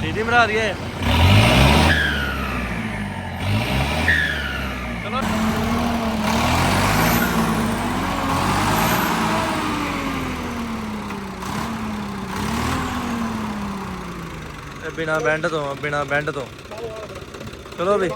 ਸੀਡੀ ਮਰਾ ਰਹੀ ਚਲੋ। ਬਿਨਾ ਬੈਂਡ ਤੋਂ ਬਿਨਾ ਬੈਂਡ ਤੋਂ। ਚਲੋ ਵੀ।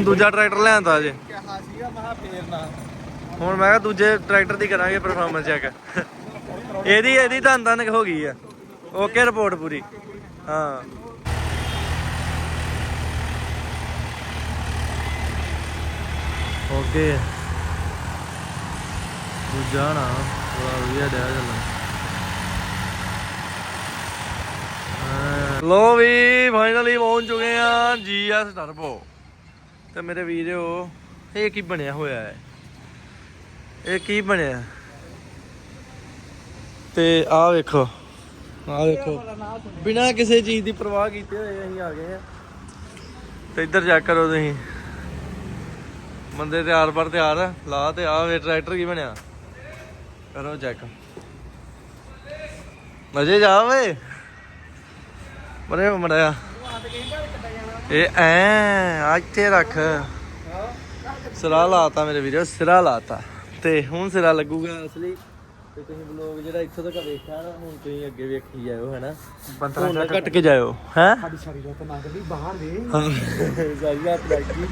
ਹੁਣ ਦੂਜਾ ਟਰੈਕਟਰ ਲਿਆਂਦਾ ਜੇ ਕਿਹਾ ਸੀਗਾ ਮਹਾ ਫੇਰ ਨਾ। ਹੁਣ ਮੈਂ ਕਿਹਾ ਦੂਜੇ ਟਰੈਕਟਰ ਦੀ ਕਰਾਂਗੇ ਪਰਫਾਰਮੈਂਸ ਚੈੱਕ ਇਹਦੀ ਇਹਦੀ ਤਾਂ ਅੰਦਾਂ ਹੋ ਗਈ ਆ। ਓਕੇ ਰਿਪੋਰਟ ਪੂਰੀ। ਹਾਂ। ਓਕੇ ਦੂਜਾ ਨਾ ਬੜਾ ਵਧੀਆ ਡਿਆ ਚੱਲਣ। ਲੋ ਵੀ ਫਾਈਨਲੀ ਪਹੁੰਚ ਚੁੱਕੇ ਆ ਜੀਐਸ ਟਰਬੋ ਤੇ ਮੇਰੇ ਵੀਰੋ ਇਹ ਕੀ ਬਣਿਆ ਹੋਇਆ ਹੈ? ਇਹ ਕੀ ਬਣਿਆ? ਤੇ ਆਹ ਵੇਖੋ ਆਹ ਵੇਖੋ। ਬਿਨਾਂ ਕਿਸੇ ਚੀਜ਼ ਦੀ ਪਰਵਾਹ ਕੀਤੇ ਹੋਏ ਅਸੀਂ ਆ ਗਏ ਆ ਤੇ ਇੱਧਰ ਚੈੱਕ ਕਰੋ ਤੁਸੀਂ। ਬੰਦੇ ਤਿਆਰ ਪਰ ਤਿਆਰ ਲਾ ਤੇ ਆ ਵੇ ਟਰੈਕਟਰ ਕੀ ਬਣਿਆ? ਕਰੋ ਚੈੱਕ ਮਜੇ ਜਾ ਓਏ। ਮਰੇ ਮੜਿਆ। ਇਹ ਐ ਇੱਥੇ ਰੱਖ। ਸਿਰਾ ਲਾਤਾ ਮੇਰੇ ਵੀਰੋ ਸਿਰਾ ਲਾਤਾ। ਤੇ ਹੁਣ ਸਿਰਾ ਲੱਗੂਗਾ ਅਸਲੀ। ਤੇ ਤੁਸੀਂ ਬਲੌਗ ਜਿਹੜਾ ਇੱਥੋਂ ਤੱਕ ਵੇਖਿਆ ਨਾ ਹੁਣ ਤੁਸੀਂ ਅੱਗੇ ਵੇਖੀ ਜਾਇਓ ਹੈਨਾ? ਹੁਣ ਨਾ ਕੱਟ ਕੇ ਜਾਇਓ ਹੈ? ਸਾਡੀ ਸਾਰੀ ਰਾਤ ਕਰੀ ਬਾਹਰ ਦੇ ਸਾਰੀ ਰਾਤ ਲੱਗੀ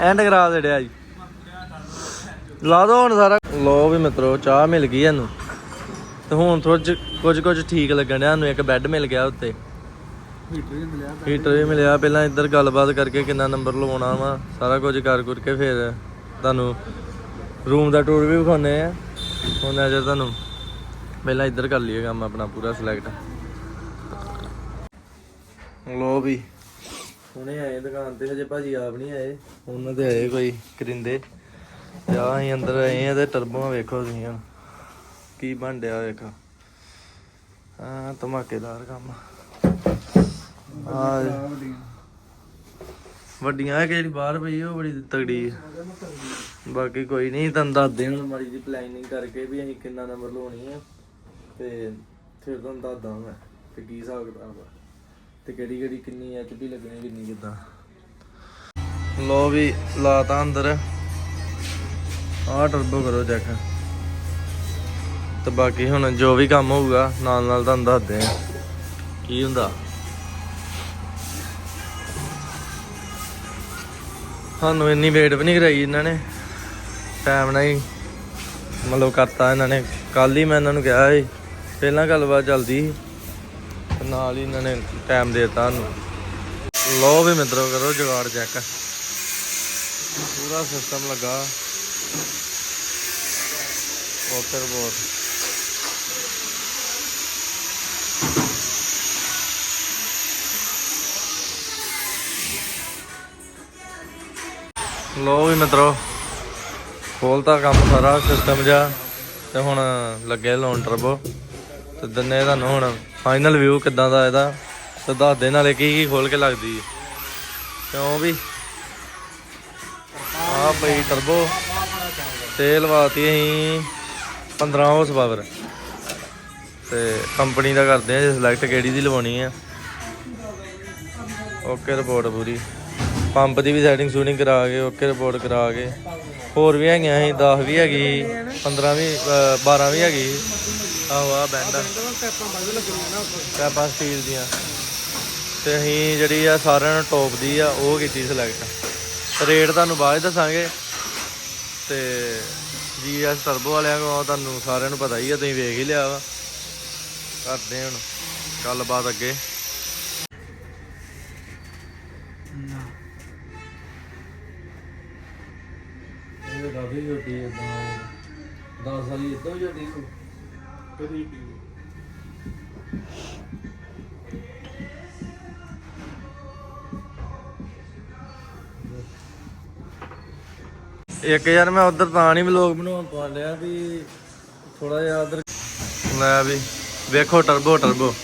ਐਂਡ ਕਰਾ ਦੇ ਡਿਆ ਜੀ। ਲਾ ਦੋ ਹੁਣ ਸਾਰਾ। ਲੋ ਵੀ ਮਿੱਤਰੋ ਚਾਹ ਮਿਲ ਗਈ ਇਹਨੂੰ ਤੇ ਹੁਣ ਥੋੜਾ ਕੁਝ ਕੁਝ ਠੀਕ ਲੱਗਣ ਡਿਆ ਨੂੰ ਇੱਕ ਬੈੱਡ ਮਿਲ ਗਿਆ ਉੱਤੇ। ਹੀਟਰ ਹੀ ਮਿਲਿਆ ਹੀਟਰ ਵੀ ਮਿਲਿਆ। ਪਹਿਲਾਂ ਇੱਧਰ ਗੱਲਬਾਤ ਕਰਕੇ ਕਿੰਨਾ ਨੰਬਰ ਲਵਾਉਣਾ ਵਾ। ਸਾਰਾ ਕੁਝ ਕਰ ਕੁਰ ਕੇ ਫਿਰ ਤੁਹਾਨੂੰ ਰੂਮ ਦਾ ਟੂਰ ਵੀ ਵਿਖਾਉਨੇ ਆ। ਹੁਣ ਅਜੇ ਤੁਹਾਨੂੰ ਪਹਿਲਾਂ ਇੱਧਰ ਕਰ ਲਈਏ ਕੰਮ ਆਪਣਾ ਪੂਰਾ ਸਿਲੈਕਟ ਲੋ ਵੀ, ਹੁਣੇ ਆਏ ਦੁਕਾਨ ਤੇ, ਹਜੇ ਭਾਜੀ ਆਪ ਨਹੀਂ ਆਏ। ਉਹਨਾਂ ਦੇ ਆਏ ਕੋਈ ਕਰਿੰਦੇ। ਤੇ ਆ ਅਸੀਂ ਅੰਦਰ ਆਏ ਆ ਤੇ ਟਰਬੋਆਂ ਵੇਖੋ ਤੁਸੀਂ ਕੀ ਬਣ ਡਿਆ ਵੇਖੋ। ਆ ਧਮਾਕੇਦਾਰ ਕੰਮ। ਆ ਵੱਡੀਆਂ। ਹੈ ਕਿ ਜਿਹੜੀ ਬਾਹਰ ਪਈ ਉਹ ਬੜੀ ਤਗੜੀ ਹੈ ਬਾਕੀ ਕੋਈ ਨਹੀਂ, ਤੁਹਾਨੂੰ ਦੱਸਦੇ ਹੁਣ ਮਾੜੀ ਜੀ ਪਲੈਨਿੰਗ ਕਰਕੇ ਵੀ ਅਸੀਂ ਕਿੰਨਾ ਨੰਬਰ ਲਾਉਣੀ ਆ। ਤੇ ਫਿਰ ਤੁਹਾਨੂੰ ਦੱਸਦਾ ਮੈਂ ਤੇ ਕੀ ਹਿਸਾਬ ਕਿਤਾਬ ਆ। ਤੇ ਕਿਹੜੀ ਕਿਹੜੀ ਕਿੰਨੀ ਐਚ ਪੀ ਲੱਗਣੀ, ਕਿੰਨੀ ਕਿਦਾਂ। ਲੋ ਵੀ, ਲਾਤਾ ਅੰਦਰ। ਆਹ ਟਰਬੋ ਕਰੋ ਚੈੱਕ ਤੇ ਬਾਕੀ ਹੁਣ ਜੋ ਵੀ ਕੰਮ ਹੋਊਗਾ, ਨਾਲ ਨਾਲ ਤੁਹਾਨੂੰ ਦੱਸਦੇ ਆ ਕੀ ਹੁੰਦਾ? ਸਾਨੂੰ ਇੰਨੀ ਵੇਟ ਵੀ ਨਹੀਂ ਕਰਾਈ ਇਹਨਾਂ ਨੇ। ਟਾਈਮ ਨਾਲ ਹੀ ਮਤਲਬ ਕਰਤਾ ਇਹਨਾਂ ਨੇ। ਕੱਲ ਹੀ ਮੈਂ ਇਹਨਾਂ ਨੂੰ ਕਿਹਾ ਸੀ, ਪਹਿਲਾਂ ਗੱਲਬਾਤ ਚੱਲਦੀ ਸੀ ਨਾਲ ਹੀ ਇਹਨਾਂ ਨੇ ਟਾਈਮ ਦੇ ਦਿੱਤਾ ਸਾਨੂੰ। ਲੋ ਵੀ ਮਿੱਤਰੋ, ਕਰੋ ਜੁਗਾੜ ਚੈੱਕ ਪੂਰਾ ਸਿਸਟਮ ਲੱਗਾ। ਓਕੇ ਰਿਪੋਰਟ ਲੋ ਵੀ ਮਿੱਤਰੋ, ਖੋਲਤਾ ਕੰਮ ਸਾਰਾ ਸਿਸਟਮ ਜਾ ਤੇ ਹੁਣ ਲੱਗੇ ਲਾਉਣ ਟਰਬੋ ਤੇ ਦਿਨੇ ਤੁਹਾਨੂੰ ਹੁਣ ਫਾਈਨਲ ਵਿਊ ਕਿੱਦਾਂ ਦਾ ਇਹਦਾ, ਤੇ ਦੱਸ ਦੇ ਨਾਲੇ ਕੀ ਕੀ ਖੋਲ ਕੇ ਲੱਗਦੀ ਹੈ। ਕਿਉਂ ਵੀ? ਆ ਪਈ ਟਰਬੋ ਤੇ ਲਵਾਤੀ ਅਸੀਂ 15 ਹਾਰਸ ਪਾਵਰ ਤੇ ਕੰਪਨੀ ਦਾ ਕਰਦੇ ਆ, ਜੇ ਸਿਲੈਕਟ ਕਿਹੜੀ ਦੀ ਲਵਾਉਣੀ ਆ। ਓਕੇ ਰਿਪੋਰਟ ਪੂਰੀ। ਪੰਪ ਦੀ ਵੀ ਸੈਟਿੰਗ ਸ਼ੂਟਿੰਗ ਕਰਾ ਕੇ ਓਕੇ ਰਿਪੋਰਟ ਕਰਾ ਕੇ। ਹੋਰ ਵੀ ਹੈਗੀਆਂ ਸੀ 10 ਵੀ ਹੈਗੀ 15 ਵੀ, ਅਹ 12 ਵੀ ਹੈਗੀ ਆਹੋ ਆ ਬੈਂਡ ਪੈਪਾਂ ਕੈਪਾਂ ਸਟੀਲ ਦੀਆਂ। ਤੇ ਅਸੀਂ ਜਿਹੜੀ ਆ ਸਾਰਿਆਂ ਨੂੰ ਟੌਪ ਦੀ ਆ, ਉਹ ਕੀਤੀ ਸਿਲੈਕਟ ਰੇਟ ਤੁਹਾਨੂੰ ਬਾਅਦ 'ਚ ਦੱਸਾਂਗੇ। ਤੇ ਜੀਐਸ ਟਰਬੋ ਵਾਲਿਆਂ ਕੋਲ ਤੁਹਾਨੂੰ ਸਾਰਿਆਂ ਨੂੰ ਪਤਾ ਹੀ ਆ, ਤੁਸੀਂ ਵੇਖ ਹੀ ਲਿਆ ਵਾ। ਕਰਦੇ ਹੁਣ ਗੱਲਬਾਤ ਅੱਗੇ। ਕਾਫੀ ਝੋਟੀ ਇਦਾਂ 10 ਵਾਲੀ ਇਦਾਂ ਝੋਟੀ ਨੂੰ ਕਦੀ ਪੀ ਇੱਕ ਯਾਰ ਮੈਂ ਉਧਰ ਤਾਂ ਨਹੀਂ ਵਲੋਗ ਬਣਾਉਣ ਪਾ ਲਿਆ ਵੀ ਥੋੜਾ ਜਿਹਾ ਉਧਰ ਮੈਂ ਵੀ ਵੇਖੋ ਟਰਬੋ ਟਰਬੋ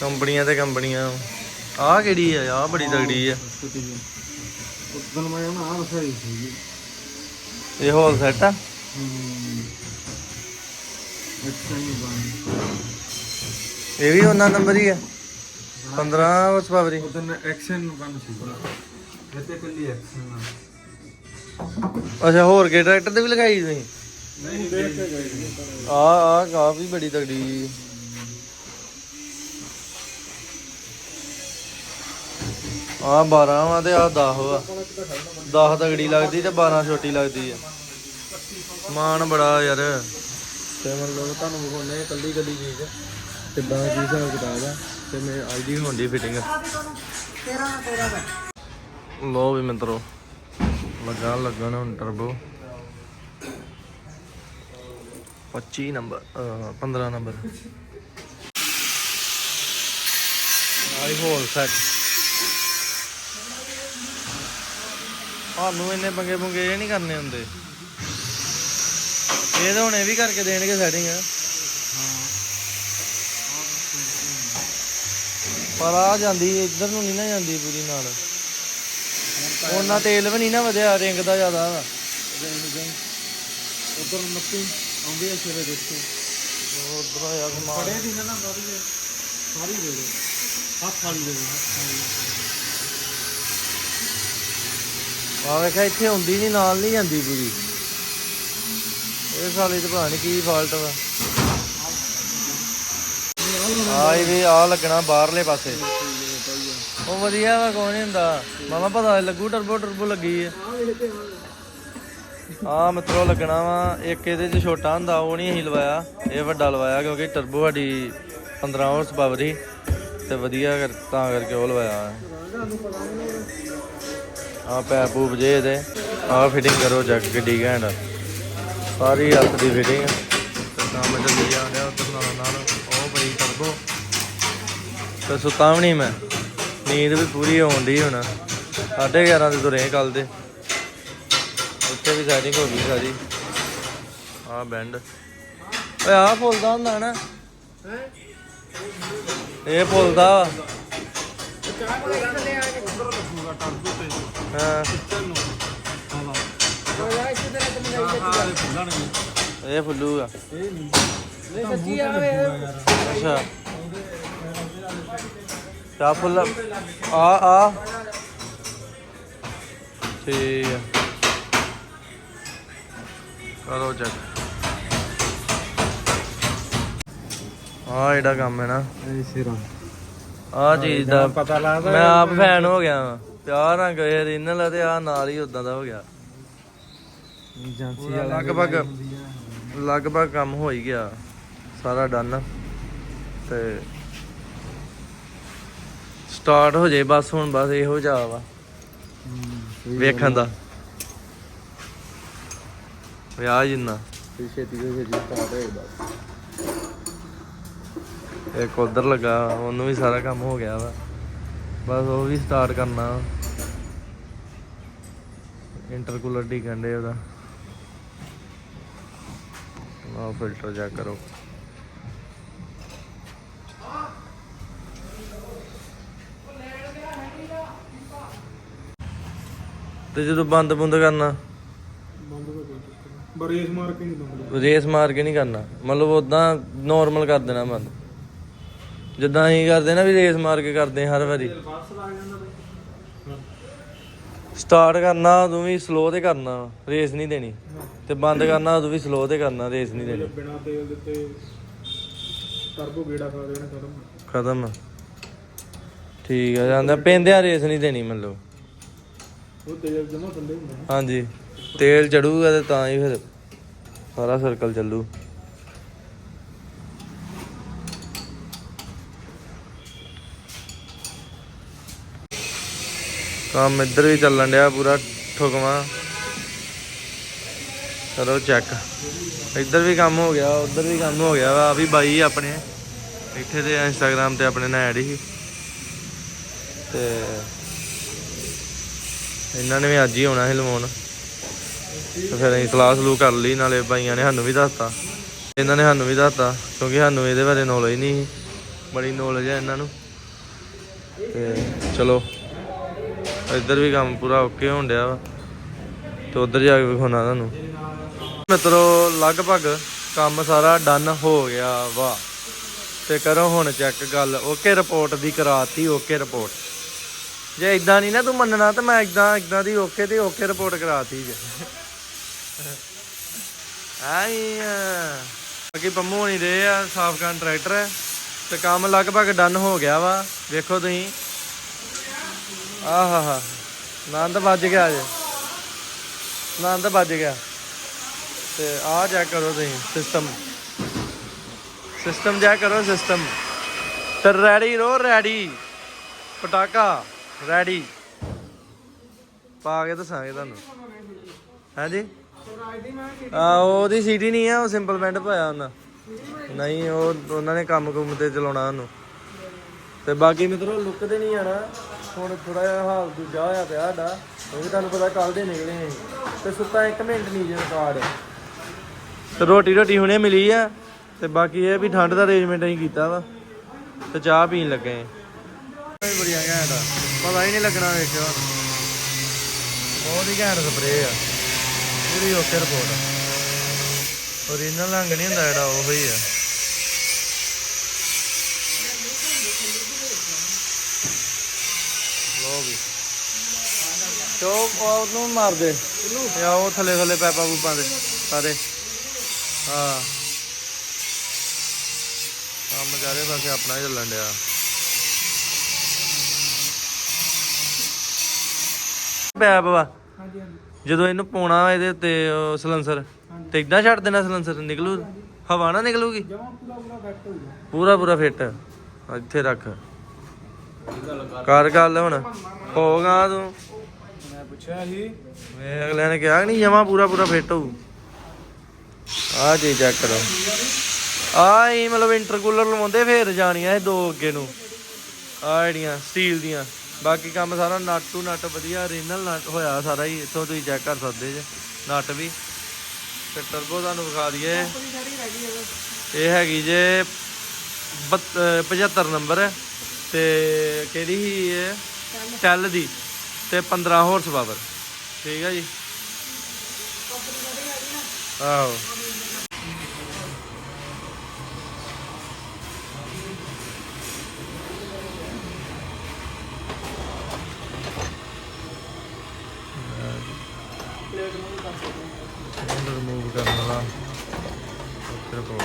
ਕੰਪਨੀਆਂ ਤੇ ਕੰਪਨੀਆਂ। ਆਹ ਕਿਹੜੀ ਆ? ਆਹ ਬੜੀ ਤਗੜੀ ਆ। ਉਦੋਂ ਮੈਂ ਨਾ ਆਹ ਰਸਾਈ ਸੀ ਇਹ ਹੋਲ ਸੈਟ ਆ? ਇਹ ਵੀ ਉਹਨਾਂ ਨੰਬਰ ਹੀ ਆ। 15 ਉਸ ਪਾਵਰੀ ਉਦੋਂ ਐਕਸ਼ਨ ਬਣ ਸੀ। ਤੇ ਕੱਲੀ ਐਕਸ਼ਨ ਅੱਛਾ ਹੋਰ ਕੇ ਟਰੈਕਟਰ ਤੇ ਵੀ ਲਗਾਈ ਤੁਸੀਂ? ਨਹੀਂ ਦੇਖ ਕੇ ਗਏ। ਆ ਆ ਕਾਫੀ ਬੜੀ ਤਗੜੀ ਆ 12 ਵਾ ਤੇ ਆ 10 ਵਾ। 10 ਤਗੜੀ ਲੱਗਦੀ ਤੇ 12 ਛੋਟੀ ਲੱਗਦੀ ਆ। ਸਮਾਨ ਬੜਾ ਯਾਰ। ਤੇ ਮਤਲਬ ਤੁਹਾਨੂੰ ਵਿਖਾਉਣੇ ਕੱਲੀ ਕੱਲੀ ਚੀਜ਼ ਕਿੱਦਾਂ ਕੀ ਹਿਸਾਬ ਕਿਤਾਬ ਆ ਤੇ ਮੈਂ ਅੱਜ ਦੀ ਹੁੰਦੀ ਫਿਟਿੰਗ ਲੋ ਵੀ ਮਿੱਤਰੋ ਲੱਗਾ ਲੱਗਣ ਹੁਣ ਟਰਬੋ 25 ਨੰਬਰ ਅਹ 15 ਨੰਬਰ। ਆਈ ਹੋਲ ਸੈਟ ਸਾਨੂੰ ਇੰਨੇ ਪੰਗੇ ਪੁੰਗੇ ਇਹ ਨਹੀਂ ਕਰਨੇ ਹੁੰਦੇ। ਇਹ ਤਾਂ ਹੁਣ ਇਹ ਵੀ ਕਰਕੇ ਦੇਣਗੇ ਸੈਟਿੰਗ ਪਰ ਆ ਜਾਂਦੀ ਇੱਧਰ ਨੂੰ ਨਹੀਂ ਨਾ ਜਾਂਦੀ ਪੂਰੀ ਨਾਲ। ਉਹਨਾਂ ਤੇਲ ਵੀ ਨਹੀਂ ਨਾ ਵਧਿਆ ਰਿੰਗ ਦਾ ਜ਼ਿਆਦਾ। ਉਧਰ ਨੱਪੀ ਆਉਂਦੇ ਆ ਸਿਰੇ ਦੇਖੋ। ਉਧਰ ਆ ਸਮਾਨ ਪੜੇ ਦੀ ਨਾ ਨਾ ਸਾਰੀ ਦੇ ਸਾਰੀ ਦੇ ਦੇ ਹੱਥ ਵਾਲੀ ਦੇ ਦੇ ਹੱਥ ਵਾਲੀ। ਆ ਵੇਖਿਆ ਇੱਥੇ ਹੁੰਦੀ ਨਹੀਂ ਨਾਲ ਨਹੀਂ ਜਾਂਦੀ ਪੂਰੀ। ਇਹ ਸਾਲੇ ਤੇ ਪਤਾ ਨਹੀਂ ਕੀ ਫਾਲਟ ਵਾ। ਆ ਵੀ ਆ ਲੱਗਣਾ ਬਾਹਰਲੇ ਪਾਸੇ। ਉਹ ਵਧੀਆ ਵਾ, ਕੋਈ ਨਹੀਂ ਹੁੰਦਾ। ਮਾਮਾ ਪਤਾ ਲੱਗੂ ਟਰਬੋ ਟਰਬੋ ਲੱਗੀ ਆ। ਆ ਮਿੱਤਰੋ ਲੱਗਣਾ ਵਾ, ਇੱਕ ਇਹਦੇ ਚ ਛੋਟਾ ਹੁੰਦਾ, ਉਹ ਨਹੀਂ ਅਸੀਂ ਲਵਾਇਆ। ਇਹ ਵੱਡਾ ਲਵਾਇਆ ਕਿਉਂਕਿ ਟਰਬੋ ਸਾਡੀ 15 ਹਾਰਸ ਪਾਵਰ ਸੀ ਤੇ ਵਧੀਆ ਤਾਂ ਕਰਕੇ ਉਹ ਲਵਾਇਆ। ਆ ਪੈਪ ਪੂਪ ਜੇ ਇਹਦੇ ਆ ਫਿਟਿੰਗ ਕਰੋ ਜੱਗ ਗੱਡੀ ਘੈਂਟ। ਸਾਰੀ ਹੱਥ ਦੀ ਫਿਟਿੰਗ ਕੰਮ ਚੱਲੀ ਜਾਂਦਾ ਉੱਧਰ ਨਾਲ ਨਾਲ। ਉਹ ਬਈ ਟਰਬੋ ਤੇ ਸੁੱਤਾ ਵੀ ਨਹੀਂ ਮੈਂ। ਨੀਂਦ ਵੀ ਪੂਰੀ ਹੋਣ ਦੀ ਹੁਣ। 11:30 ਦੇ ਤੁਰੇ ਕੱਲ ਦੇ। ਉੱਥੇ ਵੀ ਸੈਟਿੰਗ ਹੋ ਗਈ ਸਾਰੀ। ਆ ਬੈਂਡ ਓਏ ਆ ਫੁੱਲਦਾ ਹੁੰਦਾ ਨਾ। ਇਹ ਫੁੱਲਦਾ ਵਾ ਹਾਂ ਇਹ ਫੁੱਲੂਗਾ ਨਹੀਂ ਸੱਚੀ ਆਵੇ ਅੱਛਾ। ਕਾ ਫੁੱਲ ਆ? ਆ ਠੀਕ ਆ। ਕਰੋ ਚੱਕ ਆ ਇਹਦਾ ਕੰਮ ਹੈ ਨਾ। ਇਹ ਸਿਰਾ। ਆ ਚੀਜ਼ ਦਾ ਪਤਾ ਲੱਗਦਾ ਮੈਂ ਆਪ ਫੈਨ ਹੋ ਗਿਆ ਵਾਂ। ਪਿਆਰ ਰੰਗ ਇਹ ਰੀਨਲ ਤੇ ਆ ਨਾਲ ਹੀ ਉਦਾਂ ਦਾ ਹੋ ਗਿਆ। ਏਜੰਸੀ ਪੂਰਾ ਲਗਭਗ ਲਗਭਗ ਕੰਮ ਹੋ ਹੀ ਗਿਆ ਸਾਰਾ ਡਨ। ਤੇ ਸਟਾਰਟ ਹੋ ਜੇ ਬਸ ਹੁਣ ਬਸ ਇਹੋ ਜਾ ਵਾ ਵੇਖਣ ਦਾ। ਵਿਆਹ ਜਿੰਨਾ। ਛੇਤੀ ਤੋਂ ਛੇਤੀ ਸਟਾਰਟ ਹੋਏ ਬਸ। ਇੱਕ ਉਧਰ ਲੱਗਾ ਉਹਨੂੰ ਵੀ ਸਾਰਾ ਕੰਮ ਹੋ ਗਿਆ ਵਾ। ਬਸ ਉਹ ਵੀ ਸਟਾਰਟ ਕਰਨਾ। ਇੰਟਰਕੂਲਰ ਡੀ ਕਹਿੰਦੇ ਉਹਦਾ। ਆਹ ਫਿਲਟਰ ਚੈੱਕ ਕਰੋ। ਤੇ ਜਦੋਂ ਬੰਦ ਬੰਦ ਕਰਨਾ? ਬੰਦ ਬਰੇਸ ਮਾਰ ਕੇ ਨਹੀਂ ਬੰਦ ਰੇਸ ਮਾਰ ਕੇ ਨਹੀਂ ਕਰਨਾ। ਮਤਲਬ ਉਦਾਂ ਨਾਰਮਲ ਕਰ ਦੇਣਾ ਬੰਦ। ਜਿੱਦਾਂ ਅਸੀਂ ਕਰਦੇ ਨਾ ਵੀ ਰੇਸ ਮਾਰ ਕੇ ਕਰਦੇ ਹਰ ਵਾਰੀ। ਸਟਾਰਟ ਕਰਨਾ ਉਦੋਂ ਵੀ ਸਲੋ ਤੇ ਕਰਨਾ ਰੇਸ ਨਹੀਂ ਦੇਣੀ। ਤੇ ਬੰਦ ਕਰਨਾ ਉਦੋਂ ਵੀ ਸਲੋ ਤੇ ਕਰਨਾ ਰੇਸ ਨਹੀਂ ਦੇਣੀ। ਬਿਨਾ ਤੇਲ ਦਿੱਤੇ ਟਰਬੋ ਗੇੜਾ ਖਾ ਦੇਣਾ ਖਤਮ। ਖਤਮ। ਠੀਕ ਆ ਜਾਂਦਾ ਪੈਂਦਿਆਂ ਰੇਸ ਨਹੀਂ ਦੇਣੀ ਮਤਲਬ। ਉਹ ਤੇਲ ਜਮਾ ਥੱਲੇ ਹੁੰਦਾ। ਹਾਂਜੀ ਤੇਲ ਚੜੂਗਾ ਤੇ ਤਾਂ ਹੀ ਫਿਰ ਸਾਰਾ ਸਰਕਲ ਚੱਲੂ। ਕੰਮ ਇੱਧਰ ਵੀ ਚੱਲਣ ਡਿਆ ਪੂਰਾ ਠੁਕਵਾ। ਕਰੋ ਚੈੱਕ ਇੱਧਰ ਵੀ ਕੰਮ ਹੋ ਗਿਆ, ਉੱਧਰ ਵੀ ਕੰਮ ਹੋ ਗਿਆ ਆ ਵੀ ਬਾਈ ਆਪਣੇ। ਇੱਥੇ ਤੇ ਇੰਸਟਾਗ੍ਰam ਤੇ ਆਪਣੇ ਨਾਲ ਐਡ ਹੀ ਤੇ ਇਹਨਾਂ ਨੇ ਵੀ ਅੱਜ ਹੀ ਆਉਣਾ ਸੀ ਲਵਾਉਣ। ਤੇ ਫਿਰ ਅਸੀਂ ਸਲਾਹ ਸਲੂਹ ਕਰ ਲਈ, ਨਾਲੇ ਬਾਈਆਂ ਨੇ ਸਾਨੂੰ ਵੀ ਦੱਸਤਾ। ਇਹਨਾਂ ਨੇ ਸਾਨੂੰ ਵੀ ਦੱਸਤਾ, ਕਿਉਂਕਿ ਸਾਨੂੰ ਇਹਦੇ ਬਾਰੇ ਨੌਲੇਜ ਨਹੀਂ ਸੀ। ਬੜੀ ਨੌਲੇਜ ਹੈ ਇਹਨਾਂ ਨੂੰ। ਤੇ ਚਲੋ। ਇੱਧਰ ਵੀ ਕੰਮ ਪੂਰਾ ਓਕੇ ਹੋਣ ਡਿਆ ਵਾ ਤੇ ਉਧਰ ਜਾ ਕੇ ਵਿਖਾਉਣਾ ਤੁਹਾਨੂੰ। ਮਿੱਤਰੋ, ਲਗਭਗ ਕੰਮ ਸਾਰਾ ਡਨ ਹੋ ਗਿਆ ਵਾ। ਤੇ ਕਰੋ ਹੁਣ ਚੈੱਕ ਗੱਲ। ਓਕੇ ਰਿਪੋਰਟ ਦੀ ਕਰਾਤੀ, ਓਕੇ ਰਿਪੋਰਟ ਜੇ ਇਦਾਂ ਨਹੀਂ ਨਾ ਤੂੰ ਮੰਨਣਾ, ਤਾਂ ਮੈਂ ਇਦਾਂ ਇਦਾਂ ਦੀ ਓਕੇ ਤੇ ਓਕੇ ਰਿਪੋਰਟ ਕਰਾਤੀ ਜੇ। ਆਈ ਅੱਗੇ ਪੰਮੂ ਹੋਣੀ ਦੇ ਆ, ਸਾਫ਼ ਕੰਟਰੈਕਟਰ ਤੇ ਕੰਮ ਲਗਭਗ ਡਨ ਹੋ ਗਿਆ ਵਾ। ਵੇਖੋ ਤੁਸੀਂ। ਆਹਾਹਾ ਆਨੰਦ ਵੱਜ ਗਿਆ ਜੇ। ਆਨੰਦ ਵੱਜ ਗਿਆ। ਤੇ ਆਹ ਚੈੱਕ ਕਰੋ ਤੁਸੀਂ ਸਿਸਟਮ ਸਿਸਟਮ ਚੈੱਕ ਕਰੋ ਸਿਸਟਮ ਤੇ ਰੈਡੀ ਰੋ ਰੈਡੀ ਪਟਾਕਾ ਰੈਡੀ ਪਾ ਕੇ ਦੱਸਾਂਗੇ ਤੁਹਾਨੂੰ। ਹਾਂਜੀ? ਆ ਉਹਦੀ ਸੀਟੀ ਨਹੀਂ ਆ, ਉਹ ਸਿੰਪਲ ਪੈਂਟ ਪਾਇਆ ਉਹਨਾਂ। ਨਹੀਂ, ਉਹ, ਉਹਨਾਂ ਨੇ ਕੰਮ ਕੁੰਮ ਤੇ ਚਲਾਉਣਾ ਉਹਨੂੰ। ਤੇ ਬਾਕੀ ਮਿੱਤਰੋ ਲੁੱਕ ਤੇ ਨਹੀਂ ਆਣਾ ਹੁਣ ਥੋੜਾ ਜਿਹਾ ਹਾਲ ਦੂਜਾ ਹੋਇਆ ਪਿਆ ਸਾਡਾ ਉਹ ਵੀ ਤੁਹਾਨੂੰ ਪਤਾ ਕੱਲ ਦੇ ਨਿਕਲੇ ਨੇ ਤੇ ਸੁੱਤਾ 1 ਮਿੰਟ ਨਹੀਂ ਜੇ ਰਿਕਾਰਡ। ਤੇ ਰੋਟੀ ਰੋਟੀ ਹੁਣੇ ਮਿਲੀ ਆ ਤੇ ਬਾਕੀ ਇਹ ਵੀ ਠੰਡ ਦਾ ਅਰੇਂਜਮੈਂਟ ਅਸੀਂ ਕੀਤਾ ਵਾ ਤੇ ਚਾਹ ਪੀਣ ਲੱਗੇ ਆਂ। ਬੜੀਆਂ ਘੈਂਟ ਆ। ਪਤਾ ਹੀ ਨਹੀਂ ਲੱਗਣਾ ਵੇਖਿਓ ਬਹੁਤ ਹੀ ਘੈਂਟ ਸਪਰੇ ਆ। ਪੂਰੀ ਓਕੇ ਰਿਪੋਰਟ ਓਰੀਜਨਲ ਰੰਗ ਨਹੀਂ ਹੁੰਦਾ ਜਿਹੜਾ ਉਹ ਹੀ ਆ ਲੋ ਵੀ ਤੋ ਉਹਨੂੰ ਮਾਰ ਦੇ ਯਾ ਉਹ ਥੱਲੇ ਥੱਲੇ ਪੈਪਾ ਪੂਪਾਂ ਦੇ ਸਾਰੇ। ਹਾਂ। ਕੰਮ ਚਾਰੇ ਪਾਸੇ ਆਪਣਾ ਹੀ ਚੱਲਣ ਡਿਆ। ਪੈਪ ਵਾ। ਹਾਂਜੀ ਹਾਂਜੀ। ਜਦੋਂ ਇਹਨੂੰ ਪਾਉਣਾ ਵਾ ਇਹਦੇ ਉੱਤੇ ਉਹ ਸਲੈਂਸਰ ਤੇ ਇਦਾਂ ਛੱਡ ਦੇਣਾ ਸਲੈਂਸਰ ਨਿਕਲੂ? ਹਵਾ ਨਾ ਨਿਕਲੂਗੀ? ਜਮਾ ਪੂਰਾ ਪੂਰਾ ਬੈਠ ਹੋ ਗਿਆ ਪੂਰਾ ਪੂਰਾ ਫਿੱਟ। ਇੱਥੇ ਰੱਖ। ਕਰ ਗੱਲ ਹੁਣ। ਹੋਗਾ ਤੂੰ। ਪੁੱਛਿਆ ਸੀ। ਵੇ ਅਗਲੇ ਨੇ ਕਿਹਾ ਨਹੀਂ ਜਮਾ ਪੂਰਾ ਪੂਰਾ ਫਿੱਟ ਹੋਊ। ਆਹ ਚੀਜ਼ ਚੈੱਕ ਕਰੋ। ਆਹ ਹੀ ਮਤਲਬ ਇੰਟਰਕੂਲਰ ਲਵਾਉਂਦੇ ਫੇਰ ਜਾਣੀਆਂ ਇਹ ਦੋ ਅੱਗੇ ਨੂੰ। ਆਹ ਜਿਹੜੀਆਂ ਸਟੀਲ ਦੀਆਂ। ਬਾਕੀ ਕੰਮ ਸਾਰਾ ਨਟ ਟੂ ਨਟ ਵਧੀਆ ਓਰੀਜਨਲ ਨਟ ਹੋਇਆ ਸਾਰਾ ਹੀ ਇੱਥੋਂ ਤੁਸੀਂ ਚੈੱਕ ਕਰ ਸਕਦੇ ਜੇ। ਨਟ ਵੀ। ਤੇ ਟਰਬੋ ਤੁਹਾਨੂੰ ਵਿਖਾ ਦਈਏ। ਇਹ ਹੈਗੀ ਜੇ ਬੱਤ- ਅਹ 75 ਨੰਬਰ। ਤੇ ਕਿਹੜੀ ਸੀ ਇਹ? ਟੈਲ ਦੀ। ਤੇ 15 ਹਾਰਸ ਪਾਵਰ ਠੀਕ ਹੈ ਜੀ? ਆਹੋ। ਰਿਮੂਵ ਕਰਨ ਵਾਲਾ। ਉੱਤਰ ਕੋ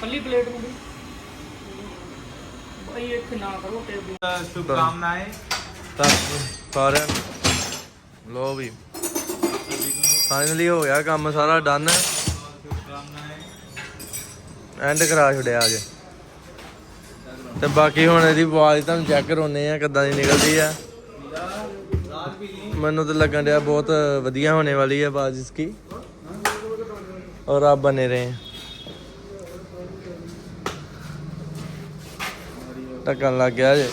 ਪੱਲੀ ਪਲੇਟ ਨੂੰ ਵੀ। ਭਾਈ ਇੱਥੇ ਨਾ ਕਰੋ ਟੇਬਲ ਤਾਂ ਸਾਰਿਆਂ ਲੋ ਵੀ। ਫਾਈਨਲੀ ਹੋ ਗਿਆ ਕੰਮ ਸਾਰਾ ਡਨ ਐਂਡ ਕਰਾ ਛੜਿਆ ਅੱਜ। ਤੇ ਬਾਕੀ ਹੁਣ ਇਹਦੀ ਆਵਾਜ਼ ਤੁਹਾਨੂੰ ਚੈੱਕ ਕਰਾਉਨੇ ਆ ਕਿੱਦਾਂ ਦੀ ਨਿਕਲਦੀ ਆ। ਮੈਨੂੰ ਤਾਂ ਲੱਗਣ ਰਿਹਾ ਬਹੁਤ ਵਧੀਆ ਹੋਣੇ ਵਾਲੀ ਹੈ ਆਵਾਜ਼ ਇਸकी ਔਰ ਆਪ ਬਨੇ ਰਹੇ। ਟੱਕਣ ਲੱਗ ਗਿਆ ਜੇ।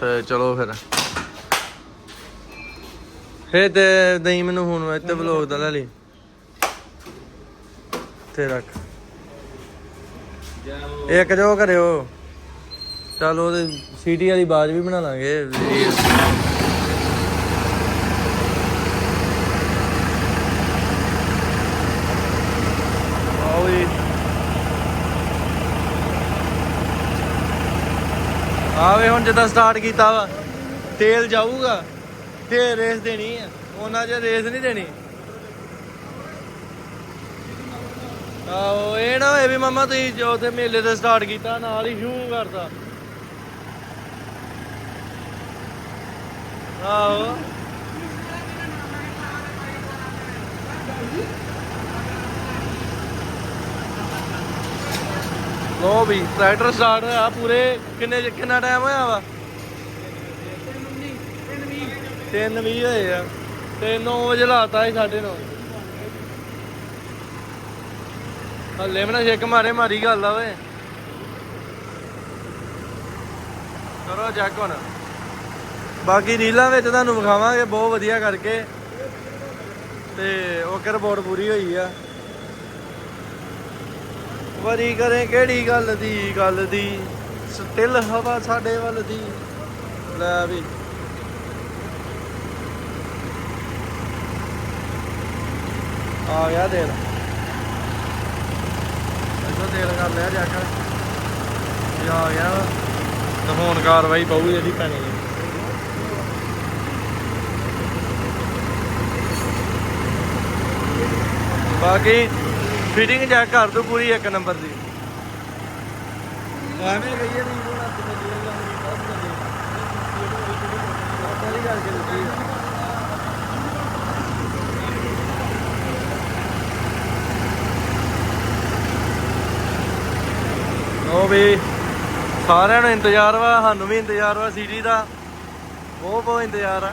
ਤੇ ਚਲੋ ਫਿਰ। ਫੇ ਤੇ ਦਈ ਮੈਨੂੰ ਹੁਣ ਇੱਥੇ ਬਲੌਗ ਦਾ ਲੈ ਲਈ। ਤੇ ਰੱਖ। ਇੱਕ ਜੋ ਕਰਿਓ। ਚਲ ਉਹਦੇ ਸੀਟੀ ਵਾਲੀ ਬਾਜ ਵੀ ਬਣਾ ਲਾਂਗੇ ਆਓ ਜੀ ਆਵੇ ਹੁਣ ਜਦੋਂ ਸਟਾਰਟ ਕੀਤਾ ਵਾ, ਤੇਲ ਜਾਊਗਾ, ਤੇ ਰੇਸ ਦੇਣੀ ਆ। ਉਹਨਾਂ ਚ ਰੇਸ ਨਹੀਂ ਦੇਣੀ। ਆਹੋ, ਇਹ ਨਾ ਹੋਏ ਵੀ ਮਮਾ ਤੁਸੀਂ ਜੋ ਉੱਥੇ ਮੇਲੇ ਤੇ ਸਟਾਰਟ ਕੀਤਾ, ਨਾਲ ਹੀ ਸ਼ੂ ਕਰਤਾ। ਆਹੋ। ਲੋ ਵੀ ਟਰੈਕਟਰ ਸਟਾਰਟ ਹੋਇਆ ਪੂਰੇ। ਕਿੰਨੇ ਕਿੰਨਾ ਟਾਈਮ ਹੋਇਆ ਵਾ? 3:20 ਹੋਏ ਆ। ਤੇ 9 ਵਜੇ ਲਾਤਾ ਸੀ 9:30 ਹੱਲੇ ਮਨਾ ਛੇਕ ਮਾਰੇ, ਮਾਰੀ ਗੱਲ ਆ ਓਏ। ਕਰੋ ਚੈੱਕ ਹੁਣ। ਬਾਕੀ ਰੀਲਾਂ ਵਿੱਚ ਤੁਹਾਨੂੰ ਵਿਖਾਵਾਂਗੇ, ਬਹੁਤ ਵਧੀਆ ਕਰਕੇ। ਤੇ ਓਕੇ ਰਿਪੋਰਟ ਪੂਰੀ ਹੋਈ ਆ। ਵਰੀ ਕਰੇ ਕਿਹੜੀ ਗੱਲ ਦੀ ਗੱਲ ਦੀ? ਸਟਿਲ ਹਵਾ ਸਾਡੇ ਵੱਲ ਦੀ। ਲੈ ਵੀ। ਆ ਗਿਆ ਤੇਲ। ਇਹੋ ਤੇਲ ਕਰ ਲਿਆ ਜਾ ਕੇ। ਇਹ ਆ ਗਿਆ। ਵਾ। ਤੇ ਹੁਣ ਕਾਰਵਾਈ ਪਊ ਇਹਦੀ ਪੈਣੀ ਬਾਕੀ ਫਿਟਿੰਗ ਚੈੱਕ ਕਰ ਦੋ ਪੂਰੀ ਇੱਕ ਨੰਬਰ ਦੀ। ਐਵੇਂ ਕਹੀਏ ਨਹੀਂ ਕੋਣ ਹੱਥ ਤੇ ਜੇਲ ਲਾਉਣੀ ਬਹੁਤ ਚੱਲੇ ਆਪਾਂ ਨਹੀਂ ਕਰਕੇ ਦਿੱਤੀ ਆ। ਉਹ ਵੀ ਸਾਰਿਆਂ ਨੂੰ ਇੰਤਜ਼ਾਰ ਵਾ ਸਾਨੂੰ ਵੀ ਇੰਤਜ਼ਾਰ ਵਾ ਸੀਡੀ ਦਾ। ਬਹੁਤ ਬਹੁਤ ਇੰਤਜ਼ਾਰ ਆ।